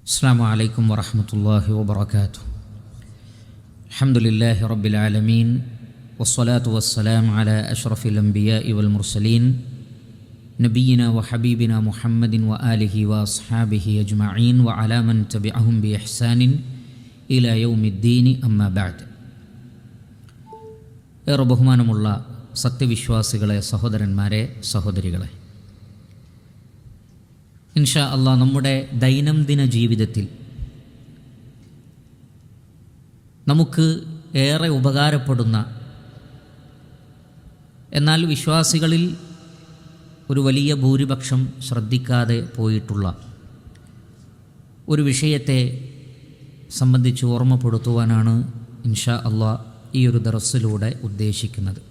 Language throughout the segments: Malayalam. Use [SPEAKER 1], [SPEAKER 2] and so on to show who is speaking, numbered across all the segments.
[SPEAKER 1] السلام عليكم ورحمة الله وبركاته الحمد لله رب العالمين والصلاة والسلام على أشرف الأنبياء والمرسلين نبينا وحبيبنا محمد وآله وأصحابه أجمعين وعلى من تبعهم بإحسان إلى يوم الدين أما بعد ഏറെ ബഹുമാനമുള്ള സത്യവിശ്വാസികളെ സഹോദരന്മാരെ സഹോദരികളെ ഇൻഷാ അള്ളാഹ് നമ്മുടെ ദൈനംദിന ജീവിതത്തിൽ നമുക്ക് ഏറെ ഉപകാരപ്പെടുന്ന എന്നാൽ വിശ്വാസികളിൽ ഒരു വലിയ ഭൂരിപക്ഷം ശ്രദ്ധിക്കാതെ പോയിട്ടുള്ള ഒരു വിഷയത്തെ സംബന്ധിച്ച് ഓർമ്മപ്പെടുത്തുവാനാണ് ഇൻഷാ അള്ളാഹ് ഈ ഒരു ദറസിലൂടെ ഉദ്ദേശിക്കുന്നത്.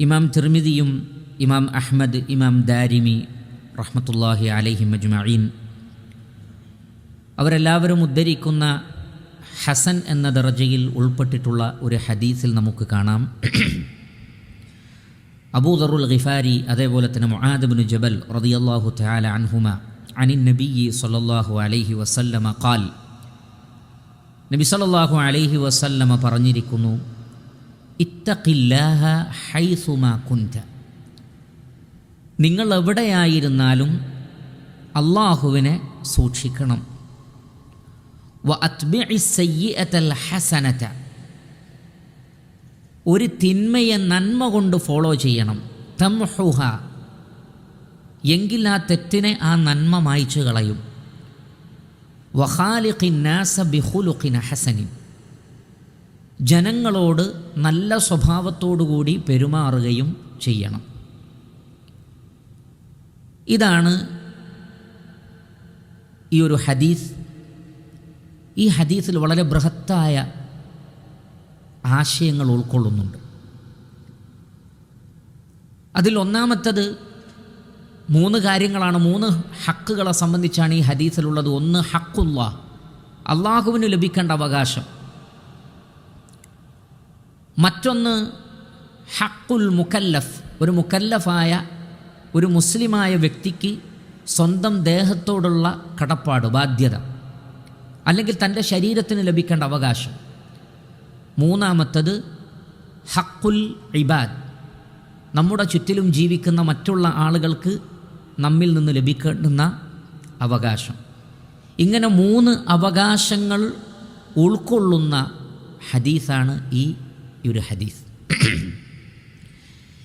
[SPEAKER 1] ഇമാം തിർമിതിയും ഇമാം അഹ്മദ് ഇമാം ദാരിമി റഹ്മത്തുല്ലാഹി അലൈഹി മജ്മഈൻ അവരെല്ലാവരും ഉദ്ധരിക്കുന്ന ഹസൻ എന്ന ദർജയിൽ ഉൾപ്പെട്ടിട്ടുള്ള ഒരു ഹദീസിൽ നമുക്ക് കാണാം. അബൂദറുൽ ഖിഫാരി അതേപോലെ തന്നെ മുആദബിന് ജബൽ റളിയല്ലാഹു തആല അൻഹുമ അനിൻ നബിയി സൊല്ലാഹു അലൈഹി വസല്ലമ ഖാൽ. നബി സല്ലാഹു അലൈഹി വസല്ലമ പറഞ്ഞിരിക്കുന്നു ഇത്തഖില്ലാഹ ഹൈസുമ കുൻത നിങ്ങൾ എവിടെയായിരുന്നാലും അള്ളാഹുവിനെ സൂക്ഷിക്കണം. വ അത്ബിഇ സയ്യിഅത്തൽ ഹസനത. ഒരു തിന്മയെ നന്മ കൊണ്ട് ഫോളോ ചെയ്യണം. തംഹുഹ. എങ്കിൽ ആ തെറ്റിനെ ആ നന്മ മായ്ച്ചു കളയും. വഹാലിഖിന്നാസ ബിഹുലുഖിൻ ഹസനിൻ. ജനങ്ങളോട് നല്ല സ്വഭാവത്തോടുകൂടി പെരുമാറുകയും ചെയ്യണം. ഇതാണ് ഈ ഒരു ഹദീസ്. ഈ ഹദീസിൽ വളരെ ബൃഹത്തായ ആശയങ്ങൾ ഉൾക്കൊള്ളുന്നുണ്ട്. അതിൽ ഒന്നാമത്തത് മൂന്ന് കാര്യങ്ങളാണ് മൂന്ന് ഹക്കുകളെ സംബന്ധിച്ചാണ് ഈ ഹദീസിലുള്ളത്. ഒന്ന് ഹക്കുള്ള അള്ളാഹുവിന് ലഭിക്കേണ്ട അവകാശം. മറ്റൊന്ന് ഹക്കുൽ മുക്കല്ലഫ് ഒരു മുക്കല്ലഫായ ഒരു മുസ്ലിമായ വ്യക്തിക്ക് സ്വന്തം ദേഹത്തോടുള്ള കടപ്പാട് ബാധ്യത അല്ലെങ്കിൽ തന്റെ ശരീരത്തിന് ലഭിക്കേണ്ട അവകാശം. മൂന്നാമത്തത് ഹക്കുൽ ഇബാദ്. നമ്മുടെ ചുറ്റിലും ജീവിക്കുന്ന മറ്റുള്ള ആളുകൾക്ക് നമ്മിൽ നിന്ന് ലഭിക്കേണ്ടുന്ന അവകാശം. ഇങ്ങനെ മൂന്ന് അവകാശങ്ങൾ ഉൾക്കൊള്ളുന്ന ഹദീസാണ് ഈ ഒരു ഹദീസ്.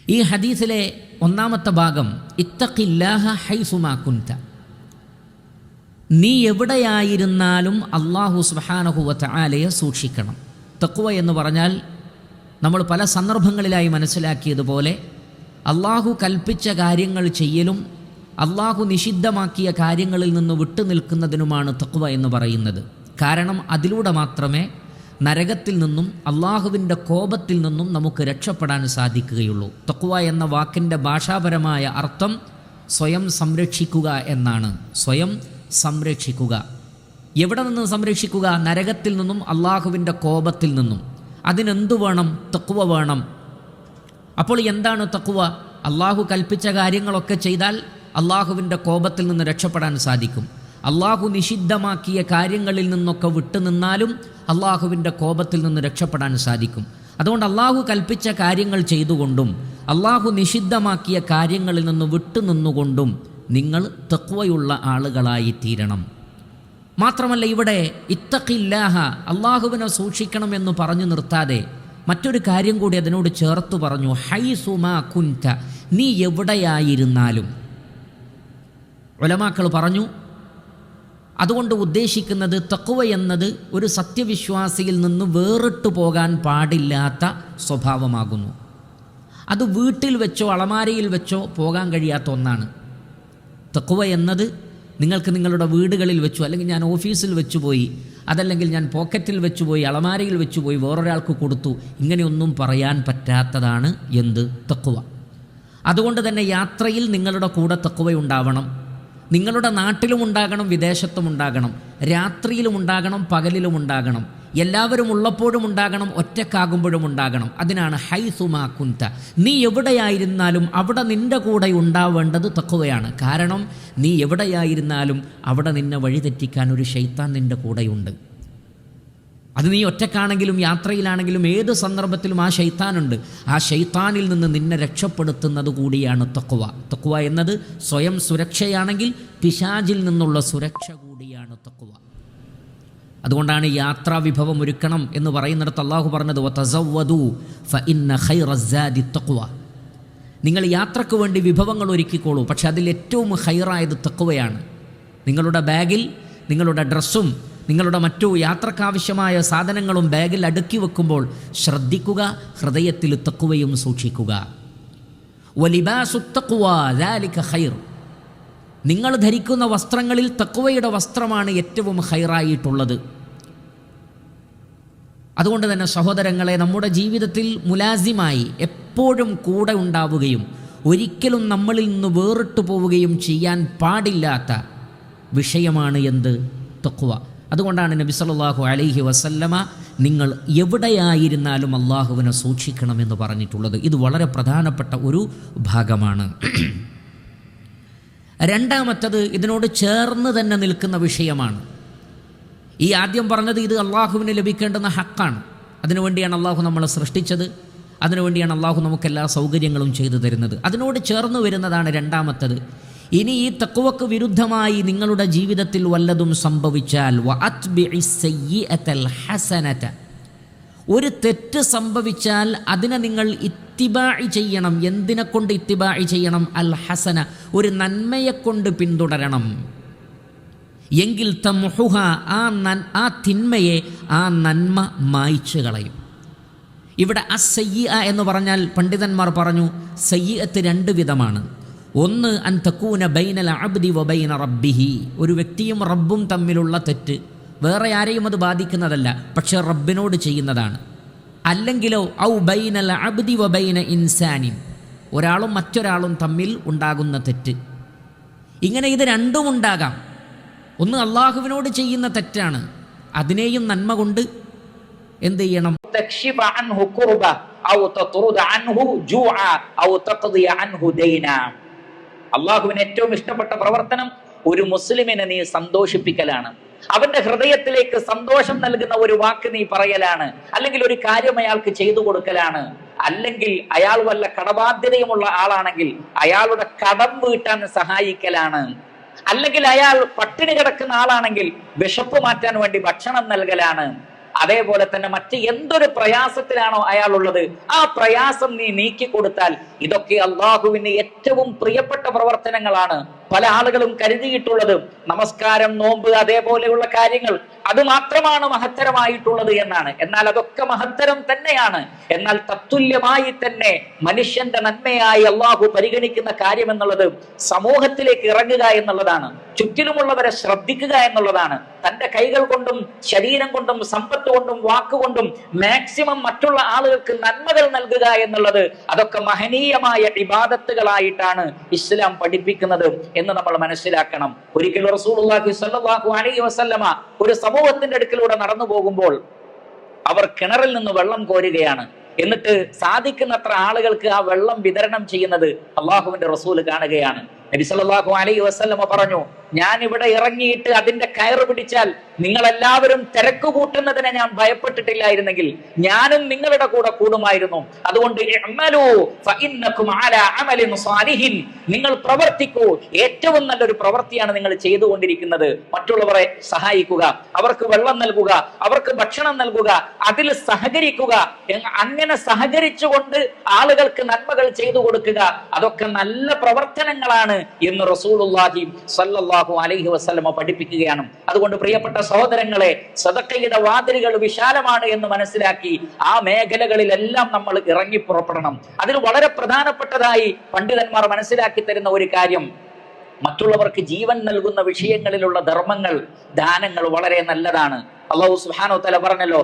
[SPEAKER 1] ഈ ഹദീസിലെ ഒന്നാമത്തെ ഭാഗം ഇത്തഖില്ലാഹ ഹൈസുമാ കുന്ത. നീ എവിടെയായിരുന്നാലും അള്ളാഹു സുബാനഹുവത്ത ആലയെ സൂക്ഷിക്കണം. തക്കുവ എന്ന് പറഞ്ഞാൽ നമ്മൾ പല സന്ദർഭങ്ങളിലായി മനസ്സിലാക്കിയതുപോലെ അള്ളാഹു കൽപ്പിച്ച കാര്യങ്ങൾ ചെയ്യലും അള്ളാഹു നിഷിദ്ധമാക്കിയ കാര്യങ്ങളിൽ നിന്ന് വിട്ടുനിൽക്കുന്നതിനുമാണ് തക്കുവ എന്ന് പറയുന്നത്. കാരണം അതിലൂടെ മാത്രമേ നരകത്തിൽ നിന്നും അള്ളാഹുവിന്റെ കോപത്തിൽ നിന്നും നമുക്ക് രക്ഷപ്പെടാൻ സാധിക്കുകയുള്ളൂ. തക്കുവ എന്ന വാക്കിന്റെ ഭാഷാപരമായ അർത്ഥം സ്വയം സംരക്ഷിക്കുക എന്നാണ്. സ്വയം സംരക്ഷിക്കുക. എവിടെ നിന്ന് സംരക്ഷിക്കുക? നരകത്തിൽ നിന്നും അള്ളാഹുവിന്റെ കോപത്തിൽ നിന്നും. അതിനെന്തു വേണം? തക്കുവ വേണം. അപ്പോൾ എന്താണ് തക്കുവ അള്ളാഹു കൽപ്പിച്ച കാര്യങ്ങളൊക്കെ ചെയ്താൽ അള്ളാഹുവിന്റെ കോപത്തിൽ നിന്ന് രക്ഷപ്പെടാൻ സാധിക്കും. അള്ളാഹു നിഷിദ്ധമാക്കിയ കാര്യങ്ങളിൽ നിന്നൊക്കെ വിട്ടുനിന്നാലും അള്ളാഹുവിന്റെ കോപത്തിൽ നിന്ന് രക്ഷപ്പെടാൻ സാധിക്കും. അതുകൊണ്ട് അള്ളാഹു കൽപ്പിച്ച കാര്യങ്ങൾ ചെയ്തുകൊണ്ടും അള്ളാഹു നിഷിദ്ധമാക്കിയ കാര്യങ്ങളിൽ നിന്ന് വിട്ടുനിന്നുകൊണ്ടും നിങ്ങൾ തെക്കുവയുള്ള ആളുകളായി തീരണം. മാത്രമല്ല ഇവിടെ ഇത്തക്കില്ലാഹ അള്ളാഹുവിനെ സൂക്ഷിക്കണം എന്ന് പറഞ്ഞു നിർത്താതെ മറ്റൊരു കാര്യം കൂടി അതിനോട് ചേർത്ത് പറഞ്ഞു ഹൈ സുമാ കുന്റ നീ എവിടെയായിരുന്നാലും. ഒലമാക്കൾ പറഞ്ഞു അതുകൊണ്ട് ഉദ്ദേശിക്കുന്നത് തക്കുവ എന്നത് ഒരു സത്യവിശ്വാസിയിൽ നിന്ന് വേറിട്ടു പോകാൻ പാടില്ലാത്ത സ്വഭാവമാകുന്നു. അത് വീട്ടിൽ വെച്ചോ അളമാരയിൽ വെച്ചോ പോകാൻ കഴിയാത്ത ഒന്നാണ്. തക്കുവ എന്നത് നിങ്ങൾക്ക് നിങ്ങളുടെ വീടുകളിൽ വെച്ചു അല്ലെങ്കിൽ ഞാൻ ഓഫീസിൽ വെച്ചു പോയി അതല്ലെങ്കിൽ ഞാൻ പോക്കറ്റിൽ വെച്ചു പോയി അളമാരയിൽ വെച്ചു പോയി വേറൊരാൾക്ക് കൊടുത്തു ഇങ്ങനെയൊന്നും പറയാൻ പറ്റാത്തതാണ് എന്ത്? തക്കുവ അതുകൊണ്ട് തന്നെ യാത്രയിൽ നിങ്ങളുടെ കൂടെ തക്കുവയുണ്ടാവണം നിങ്ങളുടെ നാട്ടിലും ഉണ്ടാകണം വിദേശത്തും ഉണ്ടാകണം. രാത്രിയിലും ഉണ്ടാകണം പകലിലും ഉണ്ടാകണം. എല്ലാവരും ഉള്ളപ്പോഴും ഉണ്ടാകണം ഒറ്റക്കാകുമ്പോഴും ഉണ്ടാകണം. അതിനാണ് ഹൈ സുമാ കുന്ത. നീ എവിടെയായിരുന്നാലും അവിടെ നിന്റെ കൂടെ ഉണ്ടാവേണ്ടത് തക്കുകയാണ് കാരണം നീ എവിടെയായിരുന്നാലും അവിടെ നിന്നെ വഴിതെറ്റിക്കാൻ ഒരു ഷെയ്ത്താൻ നിന്റെ കൂടെയുണ്ട്. അത് നീ ഒറ്റക്കാണെങ്കിലും യാത്രയിലാണെങ്കിലും ഏത് സന്ദർഭത്തിലും ആ ഷെയ്ത്താനുണ്ട് ആ ഷെയ്ത്താനിൽ നിന്ന് നിന്നെ രക്ഷപ്പെടുത്തുന്നത് കൂടിയാണ് തക്കുവ തക്കുവ എന്നത് സ്വയം സുരക്ഷയാണെങ്കിൽ പിശാജിൽ നിന്നുള്ള സുരക്ഷ കൂടിയാണ് തക്കുവ അതുകൊണ്ടാണ് യാത്രാ വിഭവം ഒരുക്കണം എന്ന് പറയുന്നിടത്ത് അള്ളാഹു പറഞ്ഞത് "വതസവ്വദൂ ഫഇന്ന ഖൈറസ്സാദി തഖ്വ." നിങ്ങൾ യാത്രയ്ക്ക് വേണ്ടി വിഭവങ്ങൾ ഒരുക്കിക്കോളൂ പക്ഷെ അതിൽ ഏറ്റവും ഹൈറായത് തക്കുവയാണ് നിങ്ങളുടെ ബാഗിൽ നിങ്ങളുടെ ഡ്രസ്സും നിങ്ങളുടെ മറ്റു യാത്രക്കാവശ്യമായ സാധനങ്ങളും ബാഗിൽ അടുക്കി വെക്കുമ്പോൾ ശ്രദ്ധിക്കുക ഹൃദയത്തിൽ തക്കുവയും സൂക്ഷിക്കുക. ഖൈർ. നിങ്ങൾ ധരിക്കുന്ന വസ്ത്രങ്ങളിൽ തക്കുവയുടെ വസ്ത്രമാണ് ഏറ്റവും ഹൈറായിട്ടുള്ളത് അതുകൊണ്ട് തന്നെ സഹോദരങ്ങളെ നമ്മുടെ ജീവിതത്തിൽ മുലാസിമായി എപ്പോഴും കൂടെ ഉണ്ടാവുകയും ഒരിക്കലും നമ്മളിൽ നിന്ന് വേറിട്ടു പോവുകയും ചെയ്യാൻ പാടില്ലാത്ത വിഷയമാണ് എന്ത്? തക്കുവ അതുകൊണ്ടാണ് നബി സല്ലാഹു അലൈഹി വസല്ലമ നിങ്ങൾ എവിടെയായിരുന്നാലും അള്ളാഹുവിനെ സൂക്ഷിക്കണമെന്ന് പറഞ്ഞിട്ടുള്ളത്. ഇത് വളരെ പ്രധാനപ്പെട്ട ഒരു ഭാഗമാണ്. രണ്ടാമത്തത് ഇതിനോട് ചേർന്ന് തന്നെ നിൽക്കുന്ന വിഷയമാണ്. ഈ ആദ്യം പറഞ്ഞത് ഇത് അള്ളാഹുവിന് ലഭിക്കേണ്ടുന്ന ഹക്കാണ്. അതിനുവേണ്ടിയാണ് അള്ളാഹു നമ്മളെ സൃഷ്ടിച്ചത്. അതിനുവേണ്ടിയാണ് അള്ളാഹു നമുക്ക് എല്ലാ സൗകര്യങ്ങളും ചെയ്തു തരുന്നത്. അതിനോട് ചേർന്ന് വരുന്നതാണ് രണ്ടാമത്തത്. ഇനി ഈ തക്കുവക്ക് വിരുദ്ധമായി നിങ്ങളുടെ ജീവിതത്തിൽ വല്ലതും സംഭവിച്ചാൽ ഹസനത. ഒരു തെറ്റ് സംഭവിച്ചാൽ അതിനെ നിങ്ങൾ ഇത്തിബായി ചെയ്യണം. എന്തിനെ കൊണ്ട് ഇത്തിബായി ചെയ്യണം? അൽ ഹസന ഒരു നന്മയെ കൊണ്ട് പിന്തുടരണം. എങ്കിൽ തമുഹുഹ ആ നൻ ആ തിന്മയെ ആ നന്മ മായ്ച്ചു കളയും. ഇവിടെ അസയ്യ എന്ന് പറഞ്ഞാൽ പണ്ഡിതന്മാർ പറഞ്ഞു സയ്യത്ത് രണ്ട് വിധമാണ്. ഒന്ന് അൻ തക്കൂന ബൈനൽ അബ്ദി വബൈന റബ്ബിഹി ഒരു വ്യക്തിയും റബ്ബും തമ്മിലുള്ള തെറ്റ് വേറെ ആരെയും അത് ബാധിക്കുന്നതല്ല പക്ഷെ റബ്ബിനോട് ചെയ്യുന്നതാണ് അല്ലെങ്കിലോ ഔ ബൈനൽ അബ്ദി വബൈന ഇൻസാനിൻ ഒരാളും മറ്റൊരാളും തമ്മിൽ ഉണ്ടാകുന്ന തെറ്റ് ഇങ്ങനെ ഇത് രണ്ടും ഉണ്ടാകാം ഒന്ന് അള്ളാഹുവിനോട് ചെയ്യുന്ന തെറ്റാണ് അതിനെയും നന്മ കൊണ്ട് എന്ത് ചെയ്യണം
[SPEAKER 2] تكشف عنه كربة أو تطرد عنه جوعا أو تقضي عنه دينا അള്ളാഹുവിന് ഏറ്റവും ഇഷ്ടപ്പെട്ട പ്രവർത്തനം ഒരു മുസ്ലിമിനെ നീ സന്തോഷിപ്പിക്കലാണ്. അവന്റെ ഹൃദയത്തിലേക്ക് സന്തോഷം നൽകുന്ന ഒരു വാക്ക് നീ പറയലാണ്. അല്ലെങ്കിൽ ഒരു കാര്യം അയാൾക്ക് ചെയ്തു കൊടുക്കലാണ്. അല്ലെങ്കിൽ അയാൾ വല്ല കടബാധ്യതയുമുള്ള ആളാണെങ്കിൽ അയാളുടെ കടം വീട്ടാൻ സഹായിക്കലാണ്. അല്ലെങ്കിൽ അയാൾ പട്ടിണി കിടക്കുന്ന ആളാണെങ്കിൽ വിശപ്പ് മാറ്റാൻ വേണ്ടി ഭക്ഷണം നൽകലാണ്. അതേപോലെ തന്നെ മറ്റ് എന്തൊരു പ്രയാസത്തിലാണോ അയാൾ ഉള്ളത് ആ പ്രയാസം നീ നീക്കി കൊടുത്താൽ ഇതൊക്കെ അള്ളാഹുവിന് ഏറ്റവും പ്രിയപ്പെട്ട പ്രവർത്തനങ്ങളാണ്. പല ആളുകളും കരുതിയിട്ടുള്ളത് നമസ്കാരം നോമ്പ് അതേപോലെയുള്ള കാര്യങ്ങൾ അത് മാത്രമാണ് മഹത്തരമായിട്ടുള്ളത് എന്നാണ്. എന്നാൽ അതൊക്കെ മഹത്തരം തന്നെയാണ്. എന്നാൽ തത്തുല്യമായി തന്നെ മനുഷ്യന്റെ നന്മയായി അള്ളാഹു പരിഗണിക്കുന്ന കാര്യം എന്നുള്ളത് സമൂഹത്തിലേക്ക് ഇറങ്ങുക എന്നുള്ളതാണ്. ചുറ്റിലുമുള്ളവരെ ശ്രദ്ധിക്കുക എന്നുള്ളതാണ്. തന്റെ കൈകൾ കൊണ്ടും ശരീരം കൊണ്ടും സമ്പത്ത് കൊണ്ടും വാക്കുകൊണ്ടും മാക്സിമം മറ്റുള്ള ആളുകൾക്ക് നന്മകൾ നൽകുക എന്നുള്ളത് അതൊക്കെ മഹനീയമായ ഇബാദത്തുകളായിട്ടാണ് ഇസ്ലാം പഠിപ്പിക്കുന്നത് എന്ന് നമ്മൾ മനസ്സിലാക്കണം. ഒരിക്കൽ റസൂലുള്ളാഹി സ്വല്ലല്ലാഹു അലൈഹി വസല്ലമ ഒരു സമൂഹത്തിന്റെ അടുക്കിലൂടെ നടന്നു പോകുമ്പോൾ അവർ കിണറിൽ നിന്ന് വെള്ളം കോരുകയാണ്. എന്നിട്ട് സാധിക്കുന്നത്ര ആളുകൾക്ക് ആ വെള്ളം വിതരണം ചെയ്യുന്നത് അള്ളാഹുവിന്റെ റസൂൽ കാണുകയാണ്. നബി സല്ലാഹു അലൈഹി വസല്ലമ പറഞ്ഞു ഞാൻ ഇവിടെ ഇറങ്ങിയിട്ട് അതിന്റെ കയറ് പിടിച്ചാൽ നിങ്ങൾ എല്ലാവരും തിരക്ക് കൂട്ടുന്നതിനെ ഞാൻ ഭയപ്പെട്ടിട്ടില്ലായിരുന്നെങ്കിൽ ഞാനും നിങ്ങളുടെ കൂടെ കൂടുമായിരുന്നു. അതുകൊണ്ട് നിങ്ങൾ പ്രവർത്തിക്കൂ. ഏറ്റവും നല്ലൊരു പ്രവൃത്തിയാണ് നിങ്ങൾ ചെയ്തുകൊണ്ടിരിക്കുന്നത്. മറ്റുള്ളവരെ സഹായിക്കുക അവർക്ക് വെള്ളം നൽകുക അവർക്ക് ഭക്ഷണം നൽകുക അതിൽ സഹകരിക്കുക. അങ്ങനെ സഹകരിച്ചുകൊണ്ട് ആളുകൾക്ക് നന്മകൾ ചെയ്തു കൊടുക്കുക. അതൊക്കെ നല്ല പ്രവർത്തനങ്ങളാണ് എന്ന് റസൂലുള്ളാഹി സ്വല്ലല്ലാഹു അലൈഹി വസ്ലമ പഠിപ്പിക്കുകയാണ്. അതുകൊണ്ട് പ്രിയപ്പെട്ട സഹോദരങ്ങളെ സദക്കയുടെ വാതിലുകൾ വിശാലമാണ് എന്ന് മനസ്സിലാക്കി ആ മേഖലകളിലെല്ലാം നമ്മൾ ഇറങ്ങി പുറപ്പെടണം. അതിൽ വളരെ പ്രധാനപ്പെട്ടതായി പണ്ഡിതന്മാർ മനസ്സിലാക്കി തരുന്ന ഒരു കാര്യം. മറ്റുള്ളവർക്ക് ജീവൻ നൽകുന്ന വിഷയങ്ങളിലുള്ള ധർമ്മങ്ങൾ ദാനങ്ങൾ വളരെ നല്ലതാണ്. അള്ളാഹു സുഹാനോ തല പറഞ്ഞല്ലോ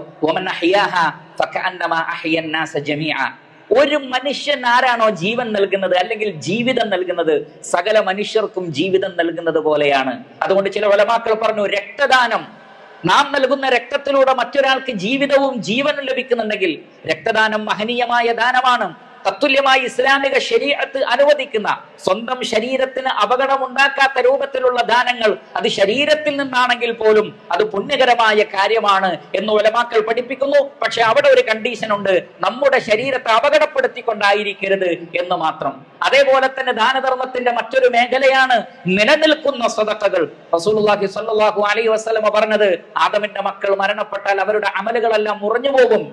[SPEAKER 2] ഒരു മനുഷ്യൻ ആരാണോ ജീവൻ നൽകുന്നത് അല്ലെങ്കിൽ ജീവിതം നൽകുന്നത് സകല മനുഷ്യർക്കും ജീവിതം നൽകുന്നത് പോലെയാണ്. അതുകൊണ്ട് ചില വലമാക്കൾ പറഞ്ഞു രക്തദാനം. നാം നൽകുന്ന രക്തത്തിലൂടെ മറ്റൊരാൾക്ക് ജീവിതവും ജീവനും ലഭിക്കുന്നുണ്ടെങ്കിൽ രക്തദാനം മഹനീയമായ ദാനമാണ്. തത്തുല്യമായി ഇസ്ലാമിക ശരീരത്ത് അനുവദിക്കുന്ന സ്വന്തം ശരീരത്തിന് അപകടമുണ്ടാക്കാത്ത രൂപത്തിലുള്ള ദാനങ്ങൾ അത് ശരീരത്തിൽ നിന്നാണെങ്കിൽ പോലും അത് പുണ്യകരമായ കാര്യമാണ് എന്ന് ഉലമാക്കൾ പഠിപ്പിക്കുന്നു. പക്ഷെ അവിടെ ഒരു കണ്ടീഷൻ ഉണ്ട്. നമ്മുടെ ശരീരത്തെ അപകടപ്പെടുത്തിക്കൊണ്ടായിരിക്കരുത് എന്ന് മാത്രം. അതേപോലെ തന്നെ ദാനധർമ്മത്തിന്റെ മറ്റൊരു മേഖലയാണ് നിലനിൽക്കുന്ന സ്വതക്കകൾ. റസൂലുള്ളാഹി സ്വല്ലല്ലാഹു അലൈഹി വസല്ലമ പറഞ്ഞത് ആദമിന്റെ മക്കൾ മരണപ്പെട്ടാൽ അവരുടെ അമലുകളെല്ലാം മുറിഞ്ഞു പോകും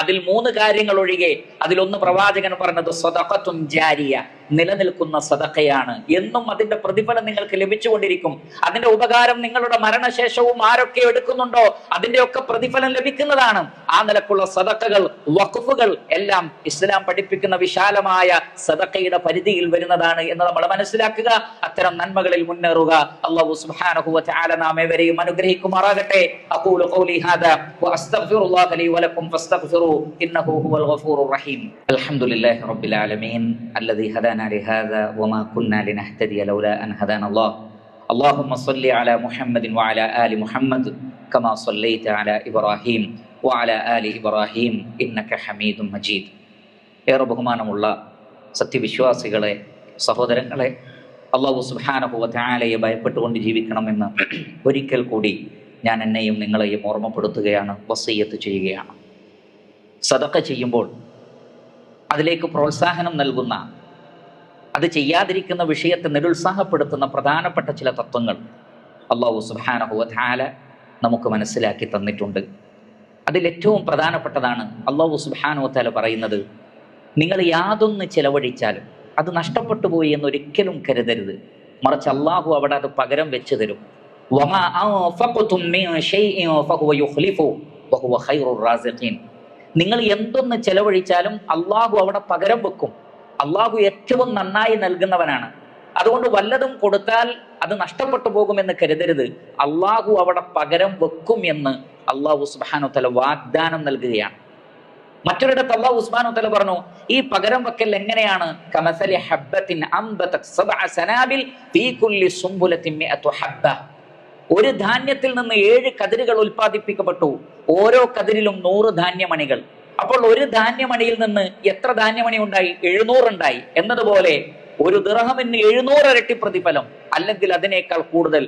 [SPEAKER 2] അതിൽ മൂന്ന് കാര്യങ്ങൾ ഒഴികെ അതിലൊന്ന് പ്രവാചകൻ പറഞ്ഞത് സ്വതക്കത്തും ജാരിയ. നിലനിൽക്കുന്ന സദക്കയാണ് എന്നും അതിന്റെ പ്രതിഫലം നിങ്ങൾക്ക് ലഭിച്ചുകൊണ്ടിരിക്കും അതിന്റെ ഉപകാരം നിങ്ങളുടെ മരണശേഷവും ആരൊക്കെ എടുക്കുന്നുണ്ടോ അതിന്റെയൊക്കെ പ്രതിഫലം ലഭിക്കുന്നതാണ് ആ നിലക്കുള്ള സദക്കകൾ വഖഫുകൾ എല്ലാം ഇസ്ലാം പഠിപ്പിക്കുന്ന വിശാലമായ സദക്കയുടെ പരിധിയിൽ വരുന്നതാണ് എന്ന് നമ്മൾ മനസ്സിലാക്കുക അത്തരം നന്മകളിൽ മുന്നേറുക അള്ളാഹു സുബ്ഹാനഹു വ തആല നാം ഏവരെയും അനുഗ്രഹിക്കുമാറാകട്ടെ അഖൂലു ഖൗലി ഹാദാ വഅസ്തഗ്ഫിറുല്ലാഹ ലി വലക്കും ഫസ്തഗ്ഫിറൂ ഇന്നഹു ഹുവൽ ഗഫൂറുർ റഹീം അൽഹംദുലില്ലാഹി റബ്ബിൽ ആലമീൻ الذي هدانا لهذا وما كنا لنهتدي لولا أن هدانا الله اللهم صل على محمد وعلى آل محمد كما صليت على إبراهيم وعلى آل إبراهيم إنك حميد مجيد ഏറെ ബഹുമാനമുള്ള സത്യവിശ്വാസികളെ സഹോദരങ്ങളെ അള്ളാഹു സുബാനഹുവ ത്യാലയെ ഭയപ്പെട്ടുകൊണ്ട് ജീവിക്കണമെന്ന് ഒരിക്കൽ കൂടി ഞാൻ എന്നെയും നിങ്ങളെയും ഓർമ്മപ്പെടുത്തുകയാണ് വസീയത്ത് ചെയ്യുകയാണ് സദക്ക ചെയ്യുമ്പോൾ അതിലേക്ക് പ്രോത്സാഹനം നൽകുന്ന അത് ചെയ്യാതിരിക്കുന്ന വിഷയത്തെ നിരുത്സാഹപ്പെടുത്തുന്ന പ്രധാനപ്പെട്ട ചില തത്വങ്ങൾ അള്ളാഹു സുബാനഹുവ ത്യാല നമുക്ക് മനസ്സിലാക്കി തന്നിട്ടുണ്ട്. അതിലേറ്റവും പ്രധാനപ്പെട്ടതാണ് അള്ളാഹു സുബാനു താല പറയുന്നത് നിങ്ങൾ യാതൊന്ന് ചെലവഴിച്ചാലും അത് നഷ്ടപ്പെട്ടു പോയി എന്ന് ഒരിക്കലും കരുതരുത്. മറിച്ച് അള്ളാഹു അവിടെ അത് പകരം വെച്ച് തരും. നിങ്ങൾ എന്തൊന്ന് ചെലവഴിച്ചാലും അള്ളാഹു അവിടെ പകരം വെക്കും. അള്ളാഹു ഏറ്റവും നന്നായി നൽകുന്നവനാണ്. അതുകൊണ്ട് വല്ലതും കൊടുത്താൽ അത് നഷ്ടപ്പെട്ടു പോകുമെന്ന് കരുതരുത്. അള്ളാഹു അവിടെ പകരം വെക്കും എന്ന് അള്ളാഹു സുബാനു തല വാഗ്ദാനം നൽകുകയാണ്. മറ്റൊരിടത്ത് അള്ളാഹു ഉസ്മാനു തല പറഞ്ഞു ഈ പകരം വെക്കൽ എങ്ങനെയാണ്? കമസലി സനാബിൽ ഹബ്ബ. ഒരു ധാന്യത്തിൽ നിന്ന് ഏഴ് കതിരുകൾ ഉൽപ്പാദിപ്പിക്കപ്പെട്ടു. ഓരോ കതിരിലും നൂറ് ധാന്യമണികൾ. അപ്പോൾ ഒരു ധാന്യമണിയിൽ നിന്ന് എത്ര ധാന്യമണി ഉണ്ടായി? എഴുന്നൂറുണ്ടായി. എന്നതുപോലെ ഒരു ദിർഹമിന് എഴുന്നൂറ് ഇരട്ടി പ്രതിഫലം. അല്ലെങ്കിൽ അതിനേക്കാൾ കൂടുതൽ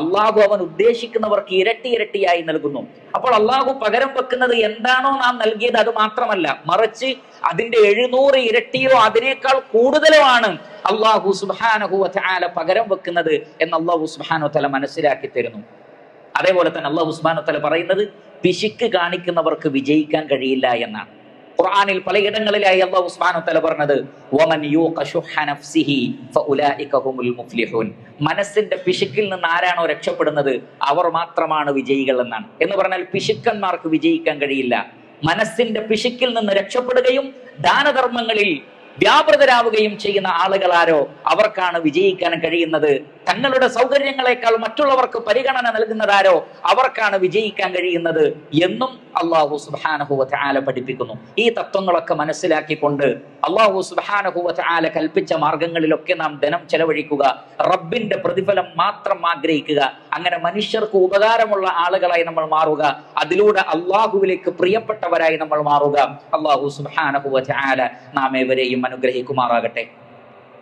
[SPEAKER 2] അള്ളാഹു അവൻ ഉദ്ദേശിക്കുന്നവർക്ക് ഇരട്ടി ഇരട്ടിയായി നൽകുന്നു. അപ്പോൾ അള്ളാഹു പകരം വെക്കുന്നത് എന്താണോ നാം നൽകിയത് അത് മാത്രമല്ല മറിച്ച് അതിന്റെ എഴുന്നൂറ് ഇരട്ടിയോ അതിനേക്കാൾ കൂടുതലോ ആണ് അള്ളാഹു സുബാനഹു ആല പകരം വെക്കുന്നത് എന്ന് അള്ളാഹു സുബാനോ തല മനസ്സിലാക്കി തരുന്നു. അതേപോലെ തന്നെ അള്ളാഹു സുബാനോ തല പറയുന്നത് പിശുക്ക് കാണിക്കുന്നവർക്ക് വിജയിക്കാൻ കഴിയില്ല എന്നാണ്. ഖുർആനിൽ പലയിടങ്ങളിലായി അള്ളാഹു ഉസ്മാനു തല പറഞ്ഞത് വമൻ മുഫ്ലിഹൂൻ. മനസ്സിന്റെ പിശുക്കിൽ നിന്ന് ആരാണോ രക്ഷപ്പെടുന്നത് അവർ മാത്രമാണ് വിജയികൾ എന്നാണ്. എന്ന് പറഞ്ഞാൽ പിശുക്കന്മാർക്ക് വിജയിക്കാൻ കഴിയില്ല. മനസ്സിന്റെ പിശുക്കിൽ നിന്ന് രക്ഷപ്പെടുകയും ദാനധർമ്മങ്ങളിൽ വ്യാപൃതരാവുകയും ചെയ്യുന്ന ആളുകളാരോ അവർക്കാണ് വിജയിക്കാൻ കഴിയുന്നത് തങ്ങളുടെ സൗകര്യങ്ങളെക്കാൾ മറ്റുള്ളവർക്ക് പരിഗണന നൽകുന്നതാരോ അവർക്കാണ് വിജയിക്കാൻ കഴിയുന്നത് എന്നും അള്ളാഹു സുബാനഹുവത്ത് ആല പഠിപ്പിക്കുന്നു ഈ തത്വങ്ങളൊക്കെ മനസ്സിലാക്കിക്കൊണ്ട് അള്ളാഹു സുബാനഹുവത്ത് ആല കൽപ്പിച്ച മാർഗങ്ങളിലൊക്കെ നാം ധനം ചെലവഴിക്കുക റബ്ബിന്റെ പ്രതിഫലം മാത്രം ആഗ്രഹിക്കുക അങ്ങനെ മനുഷ്യർക്ക് ഉപകാരമുള്ള ആളുകളായി നമ്മൾ മാറുക അതിലൂടെ അള്ളാഹുവിലേക്ക് പ്രിയപ്പെട്ടവരായി നമ്മൾ മാറുക അള്ളാഹു സുബാനഹുവത്ത് ആല നാം ഏവരെയും അനുഗ്രഹിക്കുമാറാകട്ടെ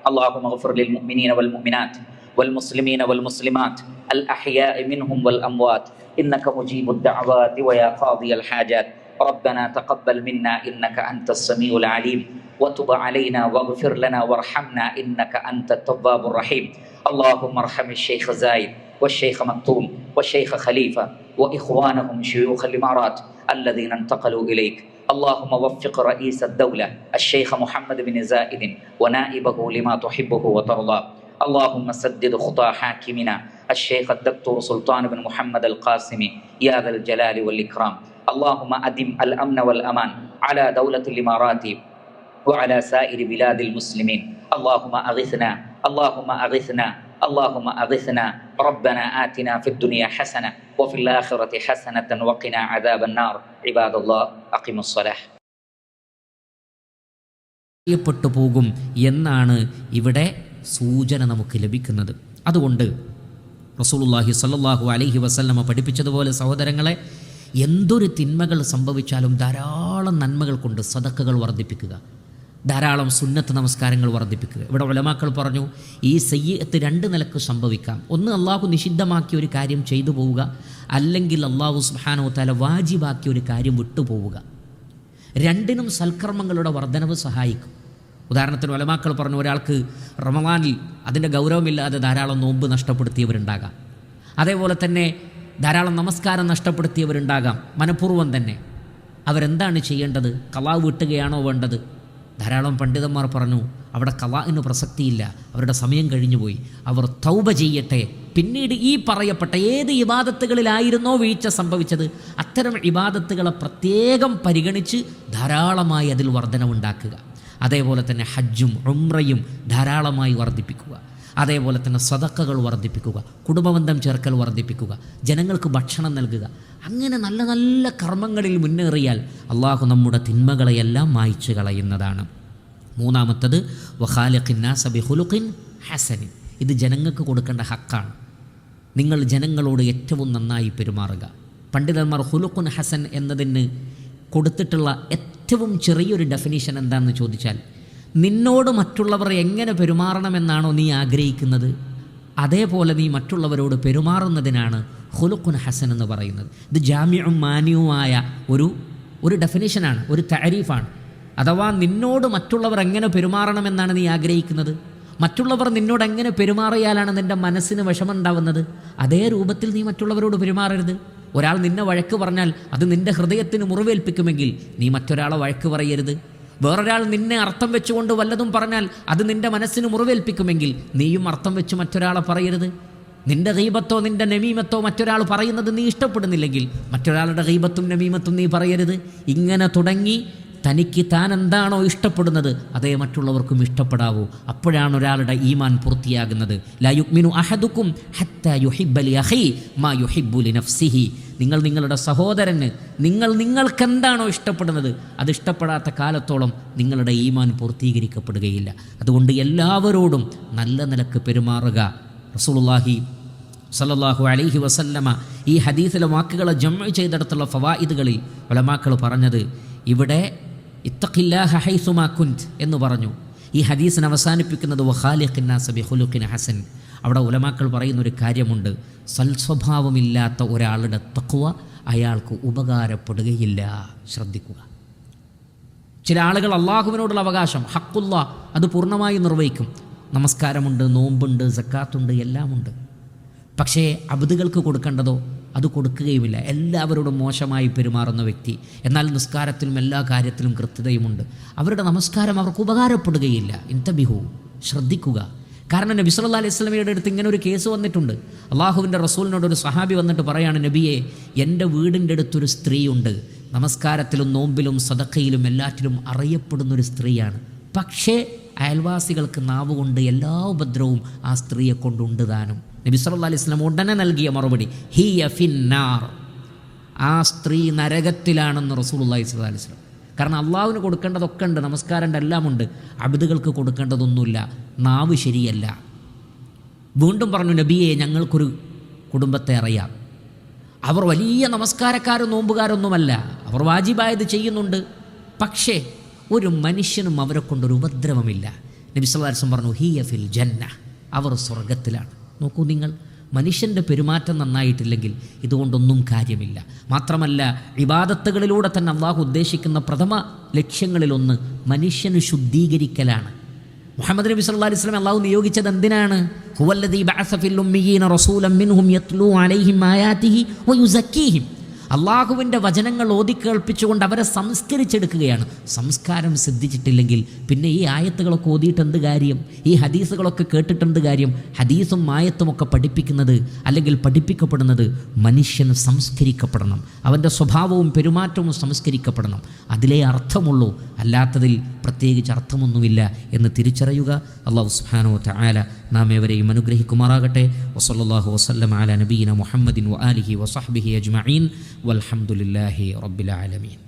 [SPEAKER 2] اللهم اغفر للمؤمنين والمؤمنات والمسلمين والمسلمات الأحياء منهم والأموات. إنك مجيب الدعوات ويا قاضي الحاجات. ربنا تقبل منا إنك أنت السميع العليم. وتب علينا واغفر لنا وارحمنا إنك أنت التواب الرحيم. اللهم ارحم الشيخ زايد والشيخ مكتوم والشيخ خليفة وإخوانهم شيوخ الإمارات الذين انتقلوا إليك. اللهم وفق رئيس الدولة الشيخ محمد بن زائد ونائبه لما تحبه وترضى. اللهم سدد خطى حاكمنا الشيخ الدكتور سلطان بن محمد القاسمي يا ذا الجلال والإكرام اللهم أدم الأمن والأمان على دولة الإمارات وعلى سائر بلاد المسلمين اللهم أغثنا اللهم أغثنا اللهم أغثنا ربنا آتنا في الدنيا حسنة وفي الآخرة حسنة وقنا عذاب النار عباد الله أقيموا الصلاة
[SPEAKER 1] ചെയ്യപ്പെട്ടു പോകും എന്നാണ് ഇവിടെ സൂചന നമുക്ക് ലഭിക്കുന്നത്. അതുകൊണ്ട് റസൂലുള്ളാഹി സല്ലല്ലാഹു അലൈഹി വസല്ലമ പഠിപ്പിച്ചതുപോലെ സഹോദരങ്ങളെ എന്തൊരു തിന്മകൾ സംഭവിച്ചാലും ധാരാളം നന്മകൾ കൊണ്ട് സദക്കകൾ വർദ്ധിപ്പിക്കുക. ധാരാളം സുന്നത്ത് നമസ്കാരങ്ങൾ വർദ്ധിപ്പിക്കുക. ഇവിടെ ഉലമാക്കൾ പറഞ്ഞു ഈ സയ്യത്ത് രണ്ട് നിലയ്ക്ക് സംഭവിക്കാം. ഒന്ന് അള്ളാഹു നിഷിദ്ധമാക്കിയ ഒരു കാര്യം ചെയ്തു പോവുക. അല്ലെങ്കിൽ അള്ളാഹു സുബ്ഹാനഹു തആല വാജിബാക്കിയ ഒരു കാര്യം വിട്ടുപോവുക. രണ്ടിനും സൽക്കർമ്മങ്ങളുടെ വർധനവ് സഹായിക്കും. ഉദാഹരണത്തിന് ഒലമാക്കൾ പറഞ്ഞു ഒരാൾക്ക് റമവാനിൽ അതിന്റെ ഗൗരവമില്ലാതെ ധാരാളം നോമ്പ് നഷ്ടപ്പെടുത്തിയവരുണ്ടാകാം. അതേപോലെ തന്നെ ധാരാളം നമസ്കാരം നഷ്ടപ്പെടുത്തിയവരുണ്ടാകാം. മനഃപൂർവം തന്നെ. അവരെന്താണ് ചെയ്യേണ്ടത്? കലാ വീട്ടുകയാണോ വേണ്ടത്? ധാരാളം പണ്ഡിതന്മാർ പറഞ്ഞു അവിടെ കലാഇന് പ്രസക്തിയില്ല. അവരുടെ സമയം കഴിഞ്ഞുപോയി അവർ തൗബ ചെയ്യട്ടെ. പിന്നീട് ഈ പറയപ്പെട്ട ഏത് ഇബാദത്തുകളിലായിരുന്നോ വീഴ്ച സംഭവിച്ചത് അത്തരം ഇബാദത്തുകളെ പ്രത്യേകം പരിഗണിച്ച് ധാരാളമായി അതിൽ വർധനവുണ്ടാക്കുക. അതേപോലെ തന്നെ ഹജ്ജും ഉംറയും ധാരാളമായി വർദ്ധിപ്പിക്കുക. അതേപോലെ തന്നെ സദക്കകൾ വർദ്ധിപ്പിക്കുക കുടുംബബന്ധം ചേർക്കൽ വർദ്ധിപ്പിക്കുക ജനങ്ങൾക്ക് ഭക്ഷണം നൽകുക. അങ്ങനെ നല്ല നല്ല കർമ്മങ്ങളിൽ മുന്നേറിയാൽ അള്ളാഹു നമ്മുടെ തിന്മകളെയെല്ലാം മായ്ച്ചു കളയുന്നതാണ്. മൂന്നാമത്തത് വഖാലിഖിന്നാസബി ഹുലുഖിൻ ഹസനിൻ. ഇത് ജനങ്ങൾക്ക് കൊടുക്കേണ്ട ഹക്കാണ്. നിങ്ങൾ ജനങ്ങളോട് ഏറ്റവും നന്നായി പെരുമാറുക. പണ്ഡിതന്മാർ ഹുലുഖുൻ ഹസൻ എന്നതിന് കൊടുത്തിട്ടുള്ള ഏറ്റവും ചെറിയൊരു ഡെഫിനേഷൻ എന്താണെന്ന് ചോദിച്ചാൽ നിന്നോട് മറ്റുള്ളവർ എങ്ങനെ പെരുമാറണമെന്നാണോ നീ ആഗ്രഹിക്കുന്നത്? അതേപോലെ നീ മറ്റുള്ളവരോട് പെരുമാറുന്നതിനാണ് ഹുലുഖുൻ ഹസൻ എന്ന് പറയുന്നത്. ഇത് ജാമ്യവും മാന്യവുമായ ഒരു ഒരു ഡെഫിനേഷനാണ് ഒരു താരീഫാണ് അഥവാ നിന്നോട് മറ്റുള്ളവർ എങ്ങനെ പെരുമാറണമെന്നാണ് നീ ആഗ്രഹിക്കുന്നത്? മറ്റുള്ളവർ നിന്നോട് എങ്ങനെ പെരുമാറിയാലാണ് നിന്റെ മനസ്സിന് വിഷമുണ്ടാവുന്നത് അതേ രൂപത്തിൽ നീ മറ്റുള്ളവരോട് പെരുമാറരുത്. ഒരാൾ നിന്നെ വഴക്ക് പറഞ്ഞാൽ അത് നിന്റെ ഹൃദയത്തിന് മുറിവേൽപ്പിക്കുമെങ്കിൽ നീ മറ്റൊരാളെ വഴക്ക് പറയരുത്. വേറൊരാൾ നിന്നെ അർത്ഥം വെച്ചുകൊണ്ട് വല്ലതും പറഞ്ഞാൽ അത് നിന്റെ മനസ്സിന് മുറിവേൽപ്പിക്കുമെങ്കിൽ നീയും അർത്ഥം വെച്ച് മറ്റൊരാളെ പറയരുത്. നിന്റെ ഗീബത്തോ നിന്റെ നമീമത്തോ മറ്റൊരാൾ പറയുന്നത് നീ ഇഷ്ടപ്പെടുന്നില്ലെങ്കിൽ മറ്റൊരാളുടെ ഗീബത്തും നമീമത്തും നീ പറയരുത്. ഇങ്ങനെ തുടങ്ങി തനിക്ക് താൻ എന്താണോ ഇഷ്ടപ്പെടുന്നത് അതേ മറ്റുള്ളവർക്കും ഇഷ്ടപ്പെടാവൂ. അപ്പോഴാണ് ഒരാളുടെ ഈമാൻ പൂർത്തിയാകുന്നത്. ലാ അഹദുക്കും ഹത്ത യുഹിബ്ബലി അഹി മാ യുഹിബ്ബുലി നഫ്സിഹി നിങ്ങൾ നിങ്ങളുടെ സഹോദരന് നിങ്ങൾ നിങ്ങൾക്ക് എന്താണോ ഇഷ്ടപ്പെടുന്നത് അത് ഇഷ്ടപ്പെടാത്ത കാലത്തോളം നിങ്ങളുടെ ഈമാൻ പൂർത്തീകരിക്കപ്പെടുകയില്ല. അതുകൊണ്ട് എല്ലാവരോടും നല്ല നിലയ്ക്ക് പെരുമാറുക. റസൂലുള്ളാഹി സല്ലല്ലാഹു അലൈഹി വസല്ലമ ഈ ഹദീസിലെ വാക്കുകളെ ജമ്മു ചെയ്തെടുത്തുള്ള ഫവായിദുകളിൽ ഉലമാക്കൾ പറഞ്ഞത് ഇവിടെ ഇത്തഖില്ലാഹ ഹൈസുമാ എന്ന് പറഞ്ഞു. ഈ ഹദീസിനെ അവസാനിപ്പിക്കുന്നത് വഖാലിഖിന്നാസ ബിഹുലുഖിൻ ഹസൻ. അവിടെ ഉലമാക്കൾ പറയുന്ന ഒരു കാര്യമുണ്ട് സൽസ്വഭാവമില്ലാത്ത ഒരാളുടെ തക്കുവ അയാൾക്ക് ഉപകാരപ്പെടുകയില്ല. ശ്രദ്ധിക്കുക. ചില ആളുകൾ അള്ളാഹുവിനോടുള്ള അവകാശം ഹക്കുല്ല അത് പൂർണമായി നിർവഹിക്കും. നമസ്കാരമുണ്ട് നോമ്പുണ്ട് സക്കാത്തുണ്ട് എല്ലാമുണ്ട്. പക്ഷേ അബുദുകൾക്ക് കൊടുക്കേണ്ടതോ അത് കൊടുക്കുകയുമില്ല. എല്ലാവരോടും മോശമായി പെരുമാറുന്ന വ്യക്തി. എന്നാൽ നിസ്കാരത്തിലും എല്ലാ കാര്യത്തിലും കൃത്യതയുമുണ്ട്. അവരുടെ നമസ്കാരം അവർക്ക് ഉപകാരപ്പെടുകയില്ല. ഇൻതബിഹു ശ്രദ്ധിക്കുക. കാരണം നബി സല്ലാ അലൈഹി സ്വലമിയുടെ അടുത്ത് ഇങ്ങനെ ഒരു കേസ് വന്നിട്ടുണ്ട്. അള്ളാഹുവിന്റെ റസൂലിനോട് ഒരു സഹാബി വന്നിട്ട് പറയാണ് നബിയെ എന്റെ വീടിന്റെ അടുത്തൊരു സ്ത്രീയുണ്ട്. നമസ്കാരത്തിലും നോമ്പിലും സദക്കയിലും എല്ലാറ്റിലും അറിയപ്പെടുന്നൊരു സ്ത്രീയാണ്. പക്ഷേ അയൽവാസികൾക്ക് നാവ് കൊണ്ട് എല്ലാ ഉപദ്രവവും ആ സ്ത്രീയെ കൊണ്ടുണ്ട് താനും. നബി സല്ലല്ലാഹു അലൈഹി സ്വലം ഉടനെ നൽകിയ മറുപടി ഹിയ ഫിന്നാർ. ആ സ്ത്രീ നരകത്തിലാണെന്ന് റസൂലുള്ളാഹി സ്വല്ലല്ലാഹു അലൈഹി സ്വലം കാരണം അള്ളാഹുവിന് കൊടുക്കേണ്ടതൊക്കെ ഉണ്ട് നമസ്കാരന്റെ എല്ലാം ഉണ്ട്. അബിദുകൾക്ക് കൊടുക്കേണ്ടതൊന്നുമില്ല നാവ് ശരിയല്ല. വീണ്ടും പറഞ്ഞു നബിയെ ഞങ്ങൾക്കൊരു കുടുംബത്തെ അറിയാം. അവർ വലിയ നമസ്കാരക്കാരും നോമ്പുകാരൊന്നുമല്ല. അവർ വാജിബായത് ചെയ്യുന്നുണ്ട്. പക്ഷേ ഒരു മനുഷ്യനും അവരെ കൊണ്ടൊരു ഉപദ്രവമില്ല. നബി സല്ലാസം പറഞ്ഞു ഹിയ ഫിൽ ജന്ന അവർ സ്വർഗത്തിലാണ് നോക്കൂ നിങ്ങൾ മനുഷ്യന്റെ പെരുമാറ്റം നന്നായിട്ടില്ലെങ്കിൽ ഇതുകൊണ്ടൊന്നും കാര്യമില്ല. മാത്രമല്ല വിവാദത്തുകളിലൂടെ തന്നെ അള്ളാഹു ഉദ്ദേശിക്കുന്ന പ്രഥമ ലക്ഷ്യങ്ങളിലൊന്ന് മനുഷ്യന് ശുദ്ധീകരിക്കലാണ്. മുഹമ്മദ് നബി സല്ലല്ലാഹു അലൈഹി വസല്ലം അള്ളാഹു നിയോഗിച്ചത് എന്തിനാണ്? ഹുവല്ലദീ ബഅസ ഫിൽ ഉമ്മിയീന റസൂലൻ മിൻഹും യത്ലൂ അലൈഹിം ആയാതിഹി വയുസക്കീഹിം. അള്ളാഹുവിന്റെ വചനങ്ങൾ ഓതിക്കേൾപ്പിച്ചുകൊണ്ട് അവരെ സംസ്കരിച്ചെടുക്കുകയാണ്. സംസ്കാരം സിദ്ധിച്ചിട്ടില്ലെങ്കിൽ പിന്നെ ഈ ആയത്തുകളൊക്കെ ഓതിയിട്ട് എന്ത് കാര്യം? ഈ ഹദീസുകളൊക്കെ കേട്ടിട്ട് എന്ത് കാര്യം? ഹദീസും ആയത്തും ഒക്കെ പഠിപ്പിക്കുന്നത് അല്ലെങ്കിൽ പഠിപ്പിക്കപ്പെടുന്നത് മനുഷ്യൻ സംസ്കരിക്കപ്പെടണം. അവന്റെ സ്വഭാവവും പെരുമാറ്റവും സംസ്കരിക്കപ്പെടണം. അതിലേ അർത്ഥമുള്ളൂ. അല്ലാത്തതിൽ പ്രത്യേകിച്ച് അർത്ഥമൊന്നുമില്ല എന്ന് തിരിച്ചറിയുക. അള്ളാഹു സുബ്ഹാനഹു തആല നാം ഏവരെയും അനുഗ്രഹിക്കുമാറാകട്ടെ. വസല്ലല്ലാഹു വസ്ലം അല നബീന മുഹമ്മദിൻ വ ആലിഹി വസഹ്ബിഹി അജ്മഈൻ. വൽഹംദുലില്ലാഹി റബ്ബിൽ ആലമീൻ.